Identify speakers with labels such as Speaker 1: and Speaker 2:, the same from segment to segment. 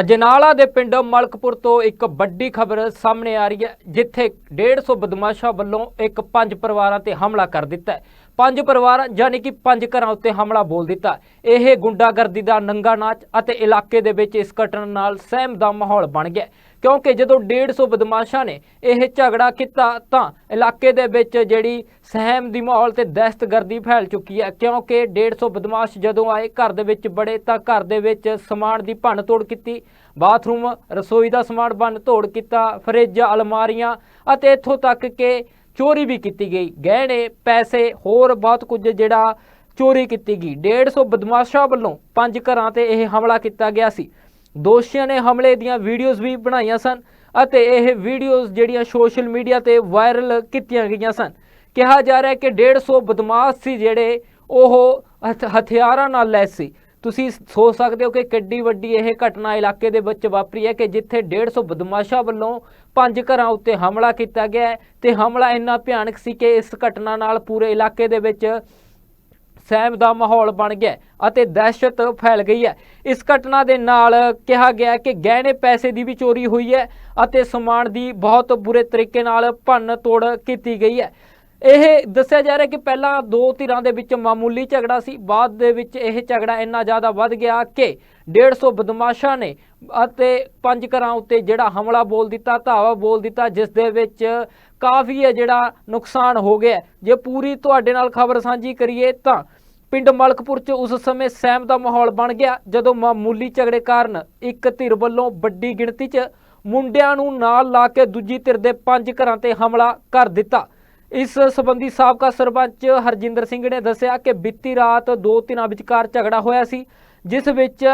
Speaker 1: ਅਜਨਾਲਾ ਦੇ ਪਿੰਡ ਮਲਕਪੁਰ ਤੋਂ ਇੱਕ ਵੱਡੀ ਖਬਰ ਸਾਹਮਣੇ ਆ ਰਹੀ ਹੈ, ਜਿੱਥੇ 150 ਬਦਮਾਸ਼ਾਂ ਵੱਲੋਂ ਇੱਕ ਪੰਜ ਪਰਿਵਾਰਾਂ ਤੇ ਹਮਲਾ ਕਰ ਦਿੱਤਾ ਹੈ। ਪੰਜ ਪਰਿਵਾਰ ਯਾਨੀ ਕਿ ਪੰਜ ਘਰਾਂ ਉੱਤੇ ਹਮਲਾ ਬੋਲ ਦਿੱਤਾ। ਇਹ ਗੁੰਡਾਗਰਦੀ ਦਾ ਨੰਗਾ ਨਾਚ ਅਤੇ ਇਲਾਕੇ ਦੇ ਵਿੱਚ ਇਸ ਘਟਨਾ ਨਾਲ ਸਹਿਮ ਦਾ ਮਾਹੌਲ ਬਣ ਗਿਆ। ਕਿਉਂਕਿ ਜਦੋਂ 150 ਬਦਮਾਸ਼ਾਂ ਨੇ ਇਹ ਝਗੜਾ ਕੀਤਾ, ਤਾਂ ਇਲਾਕੇ ਦੇ ਵਿੱਚ ਜਿਹੜੀ ਸਹਿਮ ਦੀ ਮਾਹੌਲ ਤੇ ਦਹਿਸ਼ਤਗਰਦੀ ਫੈਲ ਚੁੱਕੀ ਹੈ। ਕਿਉਂਕਿ 150 ਬਦਮਾਸ਼ ਜਦੋਂ ਆਏ, ਘਰ ਦੇ ਵਿੱਚ ਬੜੇ, ਤਾਂ ਘਰ ਦੇ ਵਿੱਚ ਸਮਾਨ ਦੀ ਭੰਨ ਤੋੜ ਕੀਤੀ। ਬਾਥਰੂਮ, ਰਸੋਈ ਦਾ ਸਮਾਨ ਭੰਨ ਤੋੜ ਕੀਤਾ, ਫਰਿੱਜ, ਅਲਮਾਰੀਆਂ ਅਤੇ ਇੱਥੋਂ ਤੱਕ ਕਿ ਚੋਰੀ ਵੀ ਕੀਤੀ ਗਈ। ਗਹਿਣੇ, ਪੈਸੇ, ਹੋਰ ਬਹੁਤ ਕੁਝ ਜਿਹੜਾ ਚੋਰੀ ਕੀਤੀ ਗਈ। 150 ਬਦਮਾਸ਼ਾਂ ਵੱਲੋਂ ਪੰਜ ਘਰਾਂ ਤੇ ਇਹ ਹਮਲਾ ਕੀਤਾ ਗਿਆ ਸੀ। ਦੋਸ਼ੀਆਂ ਨੇ ਹਮਲੇ ਦੀਆਂ ਵੀਡੀਓਜ਼ ਵੀ ਬਣਾਈਆਂ ਸਨ ਅਤੇ ਇਹ ਵੀਡੀਓਜ਼ ਜਿਹੜੀਆਂ ਸੋਸ਼ਲ ਮੀਡੀਆ ਤੇ ਵਾਇਰਲ ਕੀਤੀਆਂ ਗਈਆਂ ਸਨ। ਕਿਹਾ ਜਾ ਰਿਹਾ ਹੈ ਕਿ 150 ਬਦਮਾਸ਼ ਸੀ ਜਿਹੜੇ ਉਹ ਹਥ- ਹਥਿਆਰਾਂ ਨਾਲ ਲੈਸ ਸੀ। ਤੁਸੀਂ ਸੋਚ ਸਕਦੇ ਹੋ ਕਿ ਕਿੱਡੀ ਵੱਡੀ ਇਹ ਘਟਨਾ ਇਲਾਕੇ ਦੇ ਵਿੱਚ ਵਾਪਰੀ ਹੈ ਕਿ ਜਿੱਥੇ 150 ਬਦਮਾਸ਼ਾਂ ਵੱਲੋਂ ਪੰਜ ਘਰਾਂ ਉੱਤੇ ਹਮਲਾ ਕੀਤਾ ਗਿਆ ਹੈ ਤੇ ਹਮਲਾ ਇੰਨਾ ਭਿਆਨਕ ਸੀ ਕਿ ਇਸ ਘਟਨਾ ਨਾਲ ਪੂਰੇ ਇਲਾਕੇ ਦੇ ਵਿੱਚ ਸਹਿਮ ਦਾ ਮਾਹੌਲ ਬਣ ਗਿਆ ਅਤੇ ਦਹਿਸ਼ਤ ਫੈਲ ਗਈ ਹੈ। ਇਸ ਘਟਨਾ ਦੇ ਨਾਲ ਕਿਹਾ ਗਿਆ ਕਿ ਗਹਿਣੇ ਪੈਸੇ ਦੀ ਵੀ ਚੋਰੀ ਹੋਈ ਹੈ ਅਤੇ ਸਮਾਨ ਦੀ ਬਹੁਤ ਬੁਰੇ ਤਰੀਕੇ ਨਾਲ ਭੰਨ ਤੋੜ ਕੀਤੀ ਗਈ ਹੈ। ਇਹ ਦੱਸਿਆ ਜਾ ਰਿਹਾ ਕਿ ਪਹਿਲਾਂ ਦੋ ਧਿਰਾਂ ਦੇ ਵਿੱਚ ਮਾਮੂਲੀ ਝਗੜਾ ਸੀ, ਬਾਅਦ ਦੇ ਵਿੱਚ ਇਹ ਝਗੜਾ ਇੰਨਾ ਜ਼ਿਆਦਾ ਵੱਧ ਗਿਆ ਕਿ 150 ਬਦਮਾਸ਼ਾਂ ਨੇ ਅਤੇ ਪੰਜ ਘਰਾਂ ਉੱਤੇ ਜਿਹੜਾ ਹਮਲਾ ਬੋਲ ਦਿੱਤਾ, ਧਾਵਾ ਬੋਲ ਦਿੱਤਾ, ਜਿਸ ਦੇ ਵਿੱਚ ਕਾਫੀ ਹੈ ਜਿਹੜਾ ਨੁਕਸਾਨ ਹੋ ਗਿਆ ਜੇ ਪੂਰੀ ਤੁਹਾਡੇ ਨਾਲ ਖਬਰ ਸਾਂਝੀ ਕਰੀਏ ਤਾਂ ਪਿੰਡ ਮਲਕਪੁਰ 'ਚ ਉਸ ਸਮੇਂ ਸਹਿਮ ਦਾ ਮਾਹੌਲ ਬਣ ਗਿਆ, ਜਦੋਂ ਮਾਮੂਲੀ ਝਗੜੇ ਕਾਰਨ ਇੱਕ ਧਿਰ ਵੱਲੋਂ ਵੱਡੀ ਗਿਣਤੀ 'ਚ ਮੁੰਡਿਆਂ ਨੂੰ ਨਾਲ ਲਾ ਕੇ ਦੂਜੀ ਧਿਰ ਦੇ ਪੰਜ ਘਰਾਂ ਤੇ ਹਮਲਾ ਕਰ ਦਿੱਤਾ। ਇਸ ਸੰਬੰਧੀ ਸਾਬਕਾ ਸਰਪੰਚ ਹਰਜਿੰਦਰ ਸਿੰਘ ਨੇ ਦੱਸਿਆ ਕਿ ਬੀਤੀ ਰਾਤ ਦੋ ਧਿਰਾਂ ਵਿਚਕਾਰ ਝਗੜਾ ਹੋਇਆ ਸੀ, ਜਿਸ ਵਿੱਚ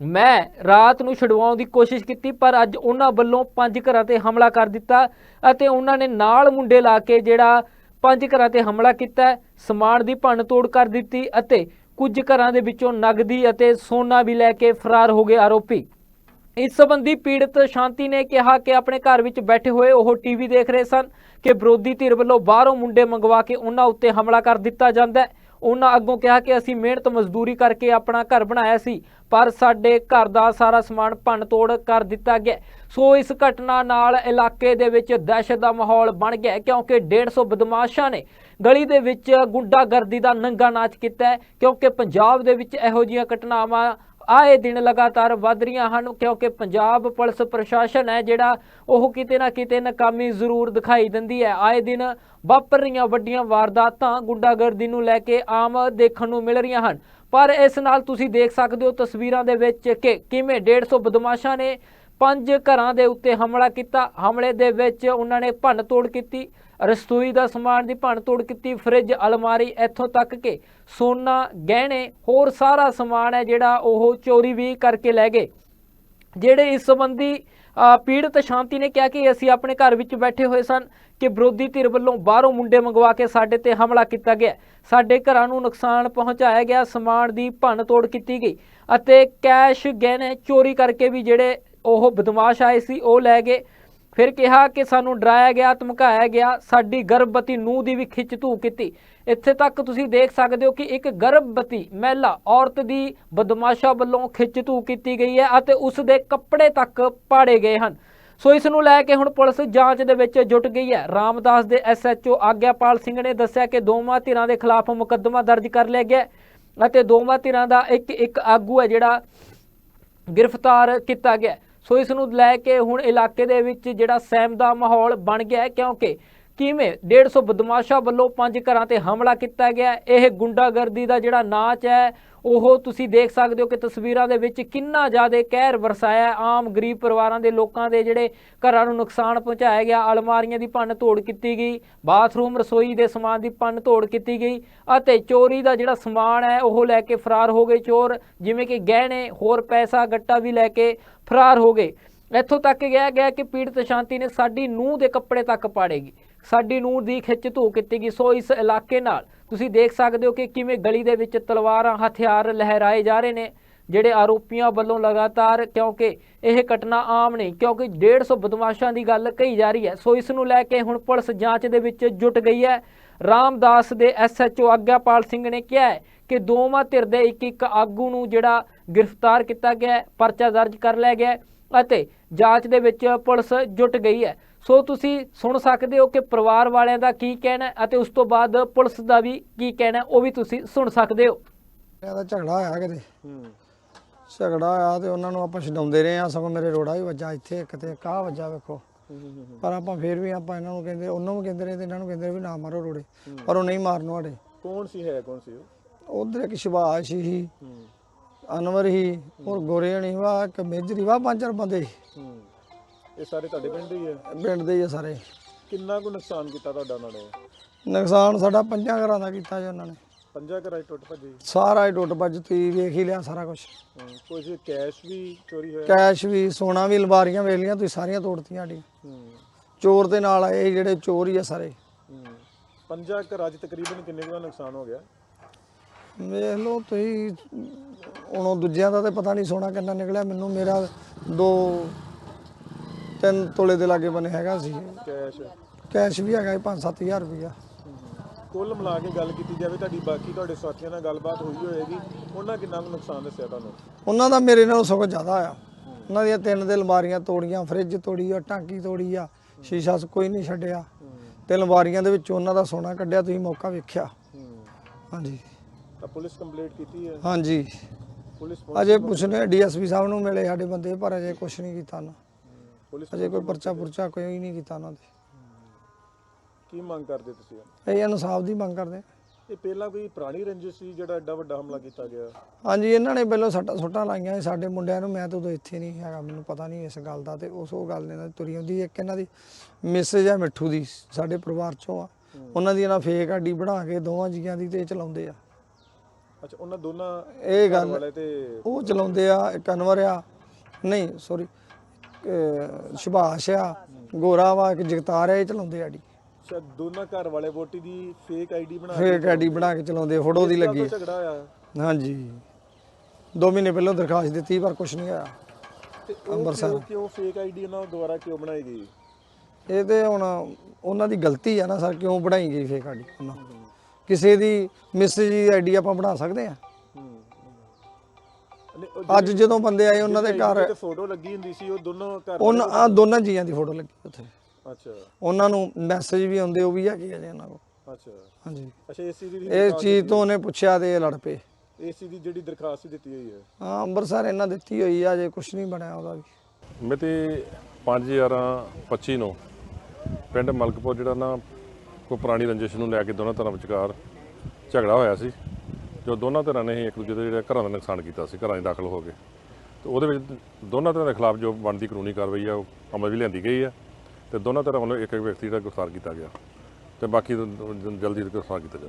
Speaker 1: ਮੈਂ ਰਾਤ ਨੂੰ ਛਡਵਾਉਣ ਦੀ ਕੋਸ਼ਿਸ਼ ਕੀਤੀ, ਪਰ ਅੱਜ ਉਹਨਾਂ ਵੱਲੋਂ ਪੰਜ ਘਰਾਂ ਤੇ ਹਮਲਾ ਕਰ ਦਿੱਤਾ ਅਤੇ ਉਹਨਾਂ ਨੇ ਨਾਲ ਮੁੰਡੇ ਲਾ ਕੇ ਜਿਹੜਾ ਪੰਜ ਘਰਾਂ ਤੇ ਹਮਲਾ ਕੀਤਾ, ਸਮਾਨ ਦੀ ਭੰਨ ਤੋੜ ਕਰ ਦਿੱਤੀ ਅਤੇ ਕੁਝ ਘਰਾਂ ਦੇ ਵਿੱਚੋਂ ਨਗਦੀ ਅਤੇ ਸੋਨਾ ਵੀ ਲੈ ਕੇ ਫਰਾਰ ਹੋ ਗਏ ਆਰੋਪੀ। ਇਸ ਸੰਬੰਧੀ ਪੀੜਤ ਸ਼ਾਂਤੀ ਨੇ ਕਿਹਾ ਕਿ ਆਪਣੇ ਘਰ ਵਿੱਚ ਬੈਠੇ ਹੋਏ ਉਹ ਟੀਵੀ ਦੇਖ ਰਹੇ ਸਨ ਕਿ ਵਿਰੋਧੀ ਧਿਰ ਵੱਲੋਂ ਬਾਹਰੋਂ ਮੁੰਡੇ ਮੰਗਵਾ ਕੇ ਉਹਨਾਂ ਉੱਤੇ ਹਮਲਾ ਕਰ ਦਿੱਤਾ ਜਾਂਦਾ ਹੈ। ਉਹਨਾਂ ਅੱਗੋਂ ਕਿਹਾ ਕਿ ਅਸੀਂ ਮਿਹਨਤ ਮਜ਼ਦੂਰੀ ਕਰਕੇ ਆਪਣਾ ਘਰ ਬਣਾਇਆ ਸੀ, ਪਰ ਸਾਡੇ ਘਰ ਦਾ ਸਾਰਾ ਸਮਾਨ ਭੰਨ ਤੋੜ ਕਰ ਦਿੱਤਾ ਗਿਆ ਸੋ ਇਸ ਘਟਨਾ ਨਾਲ ਇਲਾਕੇ ਦੇ ਵਿੱਚ ਦਹਿਸ਼ਤ ਦਾ ਮਾਹੌਲ ਬਣ ਗਿਆ ਹੈ ਕਿਉਂਕਿ 150 ਬਦਮਾਸ਼ਾਂ ਨੇ ਗਲੀ ਦੇ ਵਿੱਚ ਗੁੰਡਾਗਰਦੀ ਦਾ ਨੰਗਾ ਨਾਚ ਕੀਤਾ ਕਿਉਂਕਿ ਪੰਜਾਬ ਦੇ ਵਿੱਚ ਇਹੋ ਜਿਹੀਆਂ ਘਟਨਾਵਾਂ ਆਏ ਦਿਨ ਲਗਾਤਾਰ ਵੱਧ ਰਹੀਆਂ ਹਨ, ਕਿਉਂਕਿ ਪੰਜਾਬ ਪੁਲਿਸ ਪ੍ਰਸ਼ਾਸਨ ਹੈ ਜਿਹੜਾ ਉਹ ਕਿਤੇ ਨਾ ਕਿਤੇ ਨਾਕਾਮੀ ਜ਼ਰੂਰ ਦਿਖਾਈ ਦਿੰਦੀ ਹੈ। ਆਏ ਦਿਨ ਵਾਪਰ ਰਹੀਆਂ ਵੱਡੀਆਂ ਵਾਰਦਾਤਾਂ ਗੁੰਡਾਗਰਦੀ ਨੂੰ ਲੈ ਕੇ ਆਮ ਦੇਖਣ ਨੂੰ ਮਿਲ ਰਹੀਆਂ ਹਨ। ਪਰ ਇਸ ਨਾਲ ਤੁਸੀਂ ਦੇਖ ਸਕਦੇ ਹੋ ਤਸਵੀਰਾਂ ਦੇ ਵਿੱਚ ਕਿ ਕਿਵੇਂ 150 ਬਦਮਾਸ਼ਾਂ ਨੇ ਪੰਜ ਘਰਾਂ ਦੇ ਉੱਤੇ ਹਮਲਾ ਕੀਤਾ। ਹਮਲੇ ਦੇ ਵਿੱਚ ਉਹਨਾਂ ਨੇ ਭੰਨ ਤੋੜ ਕੀਤੀ। ਰਸੋਈ ਦਾ ਸਮਾਨ ਦੀ ਭੰਨ ਤੋੜ ਕੀਤੀ, ਫ੍ਰਿਜ, ਅਲਮਾਰੀ, ਇੱਥੋਂ ਤੱਕ ਕਿ ਸੋਨਾ, ਗਹਿਣੇ, ਹੋਰ ਸਾਰਾ ਸਮਾਨ ਹੈ ਜਿਹੜਾ ਉਹ ਚੋਰੀ ਵੀ ਕਰਕੇ ਲੈ ਗਏ। ਜਿਹੜੇ ਇਸ ਸੰਬੰਧੀ ਪੀੜਤ ਸ਼ਾਂਤੀ ਨੇ ਕਿਹਾ ਕਿ ਅਸੀਂ ਆਪਣੇ ਘਰ ਵਿੱਚ ਬੈਠੇ ਹੋਏ ਸਨ ਕਿ ਵਿਰੋਧੀ ਧਿਰ ਵੱਲੋਂ ਬਾਹਰੋਂ ਮੁੰਡੇ ਮੰਗਵਾ ਕੇ ਸਾਡੇ ਤੇ ਹਮਲਾ ਕੀਤਾ ਗਿਆ। ਸਾਡੇ ਘਰਾਂ ਨੂੰ ਨੁਕਸਾਨ ਪਹੁੰਚਾਇਆ ਗਿਆ, ਸਮਾਨ ਦੀ ਭੰਨ ਤੋੜ ਕੀਤੀ ਗਈ ਅਤੇ ਕੈਸ਼, ਗਹਿਣੇ ਚੋਰੀ ਕਰਕੇ ਵੀ ਜਿਹੜੇ ਉਹ ਬਦਮਾਸ਼ ਆਏ ਸੀ, ਉਹ ਲੈ ਗਏ। ਫਿਰ ਕਿਹਾ ਕਿ ਸਾਨੂੰ ਡਰਾਇਆ ਗਿਆ, ਧਮਕਾਇਆ ਗਿਆ, ਸਾਡੀ ਗਰਭਵਤੀ ਨੂੰਹ ਦੀ ਵੀ ਖਿੱਚ ਧੂ ਕੀਤੀ। ਇੱਥੇ ਤੱਕ ਤੁਸੀਂ ਦੇਖ ਸਕਦੇ ਹੋ ਕਿ ਇੱਕ ਗਰਭਵਤੀ ਮਹਿਲਾ ਔਰਤ ਦੀ ਬਦਮਾਸ਼ਾ ਵੱਲੋਂ ਖਿੱਚ ਧੂ ਕੀਤੀ ਗਈ ਹੈ ਅਤੇ ਉਸ ਦੇ ਕੱਪੜੇ ਤੱਕ ਪਾੜੇ ਗਏ ਹਨ। ਸੋ ਇਸ ਨੂੰ ਲੈ ਕੇ ਹੁਣ ਪੁਲਿਸ ਜਾਂਚ ਦੇ ਵਿੱਚ ਜੁਟ ਗਈ ਹੈ। ਰਾਮਦਾਸ ਦੇ ਐਸਐਚਓ ਆਗਿਆਪਾਲ ਸਿੰਘ ਨੇ ਦੱਸਿਆ ਕਿ ਦੋਵਾਂ ਧਿਰਾਂ ਦੇ ਖਿਲਾਫ ਮੁਕੱਦਮਾ ਦਰਜ ਕਰ ਲਿਆ ਗਿਆ ਅਤੇ ਦੋਵਾਂ ਧਿਰਾਂ ਦਾ ਇੱਕ ਇੱਕ ਆਗੂ ਹੈ ਜਿਹੜਾ ਗ੍ਰਿਫਤਾਰ ਕੀਤਾ ਗਿਆ ਸੋ ਇਸ ਨੂੰ ਲੈ ਕੇ ਹੁਣ ਇਲਾਕੇ ਦੇ ਵਿੱਚ ਜਿਹੜਾ ਸਹਿਮ ਦਾ ਮਾਹੌਲ ਬਣ ਗਿਆ ਕਿਉਂਕਿ ਕਿਵੇਂ? 150 ਬਦਮਾਸ਼ਾਂ ਵੱਲੋਂ ਪੰਜ ਘਰਾਂ ਤੇ ਹਮਲਾ ਕੀਤਾ ਗਿਆ। ਇਹ ਗੁੰਡਾਗਰਦੀ ਦਾ ਜਿਹੜਾ ਨਾਚ ਹੈ, ਉਹ ਤੁਸੀਂ ਦੇਖ ਸਕਦੇ ਹੋ ਕਿ ਤਸਵੀਰਾਂ ਦੇ ਵਿੱਚ ਕਿੰਨਾ ਜ਼ਿਆਦਾ ਕਹਿਰ ਵਰਸਾਇਆ ਆਮ ਗਰੀਬ ਪਰਿਵਾਰਾਂ ਦੇ ਲੋਕਾਂ ਦੇ ਜਿਹੜੇ ਘਰਾਂ ਨੂੰ ਨੁਕਸਾਨ ਪਹੁੰਚਾਇਆ ਗਿਆ। ਅਲਮਾਰੀਆਂ ਦੀ ਭੰਨ ਤੋੜ ਕੀਤੀ ਗਈ। ਬਾਥਰੂਮ ਰਸੋਈ ਦੇ ਸਮਾਨ ਦੀ ਭੰਨ ਤੋੜ ਕੀਤੀ ਗਈ। ਅਤੇ ਚੋਰੀ ਦਾ ਜਿਹੜਾ ਸਮਾਨ ਹੈ, ਉਹ ਲੈ ਕੇ ਫਰਾਰ ਹੋ ਗਏ ਚੋਰ। ਜਿਵੇਂ ਕਿ ਗਹਿਣੇ, ਹੋਰ ਪੈਸਾ, ਗੱਟਾ ਵੀ ਲੈ ਕੇ ਫਰਾਰ ਹੋ ਗਏ। ਇੱਥੋਂ ਤੱਕ ਗਿਆ ਗਿਆ ਕਿ ਪੀੜਤ ਸ਼ਾਂਤੀ ਨੇ ਸਾਡੀ ਨੂੰਹ ਦੇ ਕੱਪੜੇ ਤੱਕ ਪਾੜੇਗੀ ਸਾਡੀ ਨੂਰ ਦੀ ਖਿੱਚ ਧੂ ਕੀਤੀ ਗਈ। ਸੋ ਇਸ ਇਲਾਕੇ ਨਾਲ ਤੁਸੀਂ ਦੇਖ ਸਕਦੇ ਹੋ ਕਿ ਕਿਵੇਂ ਗਲੀ ਦੇ ਵਿੱਚ ਤਲਵਾਰਾਂ, ਹਥਿਆਰ ਲਹਿਰਾਏ ਜਾ ਰਹੇ ਨੇ, ਜਿਹੜੇ ਆਰੋਪੀਆਂ ਵੱਲੋਂ ਲਗਾਤਾਰ, ਕਿਉਂਕਿ ਇਹ ਘਟਨਾ ਆਮ ਨਹੀਂ, ਕਿਉਂਕਿ 150 ਬਦਮਾਸ਼ਾਂ ਦੀ ਗੱਲ ਕਹੀ ਜਾ ਰਹੀ ਹੈ। ਸੋ ਇਸ ਨੂੰ ਲੈ ਕੇ ਹੁਣ ਪੁਲਿਸ ਜਾਂਚ ਦੇ ਵਿੱਚ ਜੁਟ ਗਈ ਹੈ। ਰਾਮਦਾਸ ਦੇ ਐਸਐਚਓ ਆਗਿਆਪਾਲ ਸਿੰਘ ਨੇ ਕਿਹਾ ਕਿ ਦੋਵਾਂ ਧਿਰ ਦੇ ਇੱਕ ਇੱਕ ਆਗੂ ਨੂੰ ਜਿਹੜਾ ਗ੍ਰਿਫਤਾਰ ਕੀਤਾ ਗਿਆ ਪਰਚਾ ਦਰਜ ਕਰ ਲਿਆ ਗਿਆ ਅਤੇ ਜਾਂਚ ਦੇ ਵਿੱਚ ਪੁਲਿਸ ਜੁਟ ਗਈ ਹੈ। ਸੋ ਤੁਸੀਂ ਸੁਣ ਸਕਦੇ ਹੋ ਕਿ ਪਰਿਵਾਰ ਵਾਲਿਆਂ ਦਾ ਕੀ ਕਹਿਣਾ ਹੈ ਅਤੇ ਉਸ ਤੋਂ ਬਾਅਦ ਪੁਲਿਸ ਦਾ ਵੀ ਕੀ ਕਹਿਣਾ ਹੈ, ਉਹ ਵੀ ਤੁਸੀਂ ਸੁਣ ਸਕਦੇ ਹੋ।
Speaker 2: ਇਹਦਾ ਝਗੜਾ ਹੋਇਆ ਕਿਤੇ।
Speaker 3: ਹੂੰ।
Speaker 2: ਝਗੜਾ ਹੋਇਆ ਤੇ ਉਹਨਾਂ ਨੂੰ ਆਪਾਂ ਛਡਾਉਂਦੇ ਰਹੇ ਆ ਸਗੋਂ ਮੇਰੇ ਰੋੜਾ ਵੀ ਵੱਜਾ ਇੱਥੇ ਇੱਕ ਤੇ ਕਾਹ ਵੱਜਾ ਵੇਖੋ। ਪਰ ਆਪਾਂ ਫੇਰ ਵੀ ਆਪਾਂ ਇਹਨਾਂ ਨੂੰ ਕਹਿੰਦੇ ਉਹਨਾਂ ਨੂੰ ਕਹਿੰਦੇ ਰਹੇ ਤੇ ਇਹਨਾਂ ਨੂੰ ਕਹਿੰਦੇ ਵੀ ਨਾ ਮਾਰੋ ਰੋੜੇ ਪਰ ਉਹ ਨਹੀਂ ਮਾਰਨ ਵਾਲੇ।
Speaker 3: ਕੌਣ ਸੀ ਹੈ ਕੌਣ ਸੀ ਉਹ?
Speaker 2: ਉਧਰ ਇੱਕ ਸ਼ਿਵਾਸ਼ ਸੀ
Speaker 3: ਹੂੰ।
Speaker 2: ਅਨਵਰ ਹੀ ਹੋਰ ਗੋਰੇ ਨਹੀਂ ਵਾ ਇੱਕ ਮੇਜਰੀ ਵਾ ਪੰਜ ਚਾਰ ਬੰਦੇ ਸੀ।
Speaker 3: ਹੂੰ। ਇਹ ਸਾਰੇ ਤੁਹਾਡੇ ਪਿੰਡ ਹੀ ਹੈ
Speaker 2: ਪਿੰਡ ਦੇ ਹੀ ਆ ਸਾਰੇ।
Speaker 3: ਕਿੰਨਾ ਕੁ ਨੁਕਸਾਨ ਕੀਤਾ ਤੁਹਾਡਾ ਉਹਨਾਂ ਨੇ?
Speaker 2: ਨੁਕਸਾਨ ਸਾਡਾ ਪੰਜਾਂ ਘਰਾਂ ਦਾ ਕੀਤਾ ਜੀ ਉਹਨਾਂ ਨੇ।
Speaker 3: ਪੰਜਾ ਘਰਾਂ 'ਚ ਟੁੱਟ ਭੱਜੀ?
Speaker 2: ਸਾਰਾ ਹੀ ਟੁੱਟ ਭੱਜ ਤੁਸੀਂ ਵੇਖ ਹੀ ਲਿਆ ਸਾਰਾ ਕੁਝ
Speaker 3: ਕੁਝ ਕੈਸ਼ ਵੀ ਚੋਰੀ ਹੋਇਆ?
Speaker 2: ਕੈਸ਼ ਵੀ ਸੋਨਾ ਵੀ ਅਲਮਾਰੀਆਂ ਵੇਲੀਆਂ ਤੁਸੀਂ ਸਾਰੀਆਂ ਤੋੜਤੀਆਂ ਸਾਡੀਆਂ
Speaker 3: ਹੂੰ।
Speaker 2: ਚੋਰ ਦੇ ਨਾਲ ਸੀ ਜਿਹੜੇ ਚੋਰ ਹੀ ਆ ਸਾਰੇ।
Speaker 3: ਹੂੰ। ਪੰਜਾ ਘਰਾਂ 'ਚ ਤਕਰੀਬਨ ਕਿੰਨੇ ਕੁ ਦਾ ਨੁਕਸਾਨ ਹੋ ਗਿਆ?
Speaker 2: ਵੇਖ ਲਓ ਤੁਸੀਂ ਹੁਣ ਉਹ ਦੂਜਿਆਂ ਦਾ ਤੇ ਪਤਾ ਨਹੀਂ ਸੋਨਾ ਕਿੰਨਾ ਨਿਕਲਿਆ ਮੈਨੂੰ ਮੇਰਾ ਦੋ ਤਿੰਨ ਤੋਲੇ ਦੇ ਲਾਗੇ ਬਨੇ ਹੈਗਾ ਸੀ।
Speaker 3: ਕੈਸ਼।
Speaker 2: ਕੈਸ਼ ਵੀ ਹੈਗਾ 5-7000 ਰੁਪਇਆ
Speaker 3: ਕੁੱਲ ਮਿਲਾ ਕੇ ਗੱਲ ਕੀਤੀ ਜਾਵੇ ਤੁਹਾਡੀ ਬਾਕੀ ਤੁਹਾਡੇ ਸਾਥੀਆਂ ਨਾਲ ਗੱਲਬਾਤ ਹੋਈ ਹੋਏਗੀ। ਉਹਨਾਂ ਕਿੰਨਾ ਕੁ ਨੁਕਸਾਨ ਦੱਸਿਆ ਤੁਹਾਨੂੰ?
Speaker 2: ਉਹਨਾਂ ਦਾ ਮੇਰੇ ਨਾਲੋਂ ਸਗੋਂ ਜ਼ਿਆਦਾ ਆ। ਉਹਨਾਂ ਦੀਆਂ ਤਿੰਨ ਦੇ ਅਲਮਾਰੀਆਂ ਤੋੜੀਆਂ ਫ੍ਰਿਜ ਤੋੜੀ ਆ ਟਾਂਕੀ ਤੋੜੀ ਆ ਸ਼ੀਸ਼ਾ ਸ ਕੋਈ ਨਹੀਂ ਛੱਡਿਆ। ਤੇ ਅਲਮਾਰੀਆਂ ਦੇ ਵਿੱਚ ਉਹਨਾਂ ਦਾ ਸੋਨਾ ਕੱਢਿਆ ਤੁਸੀਂ ਮੌਕਾ ਵੇਖਿਆ। ਹਾਂਜੀ।
Speaker 3: ਤਾਂ ਪੁਲਿਸ ਕੰਪਲੀਟ ਕੀਤੀ ਹੈ?
Speaker 2: ਹਾਂਜੀ।
Speaker 3: ਪੁਲਿਸ
Speaker 2: ਅਜੇ ਪੁੱਛਨੇ ਡੀਐਸਪੀ ਸਾਹਿਬ ਨੂੰ ਮਿਲੇ ਸਾਡੇ ਬੰਦੇ ਪਰ ਅਜੇ ਕੁਝ ਨਹੀਂ ਕੀਤਾ ਨਾ
Speaker 3: ਪੁਲਿਸ
Speaker 2: ਅਜੇ ਕੋਈ ਪਰਚਾ ਪੁਰਚਾ ਕੋਈ ਨਹੀਂ ਕੀਤਾ ਉਹਨਾਂ ਦੇ।
Speaker 3: ਕੀ ਮੰਗ ਕਰਦੇ ਤੁਸੀਂ?
Speaker 2: ਇਹ ਇਨਸਾਫ ਦੀ ਮੰਗ ਕਰਦੇ
Speaker 3: ਇਹ ਪਹਿਲਾਂ ਕੋਈ ਪੁਰਾਣੀ ਰੰਜਿਸ਼ ਸੀ ਜਿਹੜਾ ਐਡਾ ਵੱਡਾ ਹਮਲਾ ਕੀਤਾ ਗਿਆ?
Speaker 2: ਹਾਂਜੀ ਇਹਨਾਂ ਨੇ ਪਹਿਲਾਂ ਸੱਟਾਂ ਸੁੱਟਾਂ ਲਾਈਆਂ ਸੀ ਸਾਡੇ ਮੁੰਡਿਆਂ ਨੂੰ। ਮੈਂ ਤਾਂ ਉਦੋਂ ਇੱਥੇ ਨਹੀਂ ਹੈਗਾ ਮੈਨੂੰ ਪਤਾ ਨਹੀਂ ਇਸ ਗੱਲ ਦਾ ਤੇ ਉਸ ਉਹ ਗੱਲ ਨੇ ਨਾਲ ਤੁਰੀ ਹੁੰਦੀ ਇੱਕ ਇਹਨਾਂ ਦੀ ਮੈਸੇਜ ਹੈ ਮਿੱਠੂ ਦੀ ਸਾਡੇ ਪਰਿਵਾਰ ਚੋਂ ਆ। ਉਹਨਾਂ ਦੀ ਇਹਨਾਂ ਫੇਕ ਆਡੀ ਬਣਾ ਕੇ ਦੋਵਾਂ ਜੀਆਂ ਦੀ ਤੇ ਇਹ ਚਲਾਉਂਦੇ ਆ।
Speaker 3: ਅੱਛਾ ਉਹਨਾਂ ਦੋਨਾਂ
Speaker 2: ਇਹ
Speaker 3: ਘਰ
Speaker 2: ਗੱਲ
Speaker 3: ਵਾਲੇ ਤੇ
Speaker 2: ਉਹ ਚਲਾਉਂਦੇ ਆ ਇੱਕ ਅਨਵਰ ਆ। ਨਹੀਂ ਸੌਰੀ ਸੁਭਾਸ਼ ਆ ਗੋਰਾ ਵਾ ਇੱਕ ਜਗਤਾਰ ਆ ਇਹ ਚਲਾਉਂਦੇ ਆਡੀ
Speaker 3: ਸ਼ਾਇਦ ਦੋਨਾਂ ਘਰ ਵਾਲੇ ਵੋਟੀ ਦੀ ਫੇਕ ਆਈਡੀ ਬਣਾ
Speaker 2: ਫੇਕ ਆਡੀ ਬਣਾ ਕੇ ਚਲਾਉਂਦੇ ਫੋਟੋ ਦੀ ਲੱਗੀ
Speaker 3: ਕੇ ਝਗੜਾ ਹੋਇਆ?
Speaker 2: ਹਾਂਜੀ। 2 ਮਹੀਨੇ ਪਹਿਲਾਂ ਦਰਖਾਸਤ ਦਿੱਤੀ ਪਰ ਕੁਝ ਨਹੀਂ ਆਇਆ
Speaker 3: ਤੇ ਉਹ ਕਿਉਂ ਕਿਉਂ ਫੇਕ ਆਈਡੀ ਉਹਨਾਂ ਦੁਆਰਾ ਕਿਉਂ ਬਣਾਈ ਗਈ?
Speaker 2: ਇਹ ਤੇ ਹੁਣ ਉਹਨਾਂ ਦੀ ਗਲਤੀ ਆ ਨਾ ਸਰ ਕਿਉਂ ਬਣਾਈ ਗਈ ਫੇਕ ਆਈਡੀ ਉਹਨਾਂ ਕਿਸੇ ਦੀ ਮੈਸੇਜ ਦੀ ਆਈਡੀ ਆਪਾਂ ਬਣਾ ਸਕਦੇ ਆ? ਅੱਜ ਜਦੋਂ ਬੰਦੇ ਆਏ ਉਹਨਾਂ ਦੇ ਘਰ
Speaker 3: ਫੋਟੋ ਲੱਗੀ ਹੁੰਦੀ ਸੀ ਉਹ ਦੋਨੋਂ ਘਰ
Speaker 2: ਉਹਨਾਂ ਆ ਦੋਨਾਂ ਜੀਆਂ ਦੀ ਫੋਟੋ ਲੱਗੀ ਉੱਥੇ।
Speaker 3: ਅੱਛਾ।
Speaker 2: ਉਹਨਾਂ ਨੂੰ ਮੈਸੇਜ ਵੀ ਆਉਂਦੇ ਉਹ ਵੀ ਹੈਗੇ ਆ ਜੀ ਉਹਨਾਂ ਕੋਲ।
Speaker 3: ਅੱਛਾ।
Speaker 2: ਹਾਂਜੀ।
Speaker 3: ਅੱਛਾ ਏਸੀ ਦੀ
Speaker 2: ਇਸ ਚੀਜ਼ ਤੋਂ ਉਹਨੇ ਪੁੱਛਿਆ ਤੇ ਇਹ ਲੜ ਪਏ।
Speaker 3: ਏਸੀ ਦੀ ਜਿਹੜੀ ਦਰਖਾਸਤ ਦਿੱਤੀ ਹੋਈ ਹੈ।
Speaker 2: ਹਾਂ ਅੰਮ੍ਰਿਤਸਰ ਇਹਨਾਂ ਦਿੱਤੀ ਹੋਈ ਆ ਜੇ ਕੁਝ ਨਹੀਂ ਬਣਿਆ ਉਹਦਾ ਵੀ।
Speaker 4: ਮਿਤੀ 5/11/25 ਨੂੰ ਪਿੰਡ ਮਲਕਪੁਰ ਜਿਹੜਾ ਨਾ ਕੋਈ ਪੁਰਾਣੀ ਰੰਜਿਸ਼ ਨੂੰ ਲੈ ਕੇ ਦੋਨਾਂ ਧਿਰਾਂ ਵਿਚਕਾਰ ਝਗੜਾ ਹੋਇਆ ਸੀ। ਜੋ ਦੋਨਾਂ ਧਿਰਾਂ ਨੇ ਹੀ ਇੱਕ ਦੂਜੇ ਦੇ ਜਿਹੜਾ ਘਰਾਂ ਦਾ ਨੁਕਸਾਨ ਕੀਤਾ ਸੀ, ਘਰਾਂ 'ਚ ਦਾਖਲ ਹੋ ਕੇ। ਤੇ ਉਹਦੇ ਵਿੱਚ ਦੋਨਾਂ ਧਿਰਾਂ ਦੇ ਖਿਲਾਫ ਜੋ ਬਣਦੀ ਕਾਨੂੰਨੀ ਕਾਰਵਾਈ ਆ, ਉਹ ਅਮਲ ਵੀ ਲਿਆਂਦੀ ਗਈ ਆ ਤੇ ਦੋਨਾਂ ਧਿਰਾਂ ਵੱਲੋਂ ਇੱਕ ਇੱਕ ਵਿਅਕਤੀ ਜਿਹੜਾ ਗ੍ਰਿਫਤਾਰ ਕੀਤਾ ਗਿਆ ਤੇ ਬਾਕੀ ਜਲਦੀ ਗ੍ਰਿਫਤਾਰ ਕੀਤਾ ਜਾਵੇ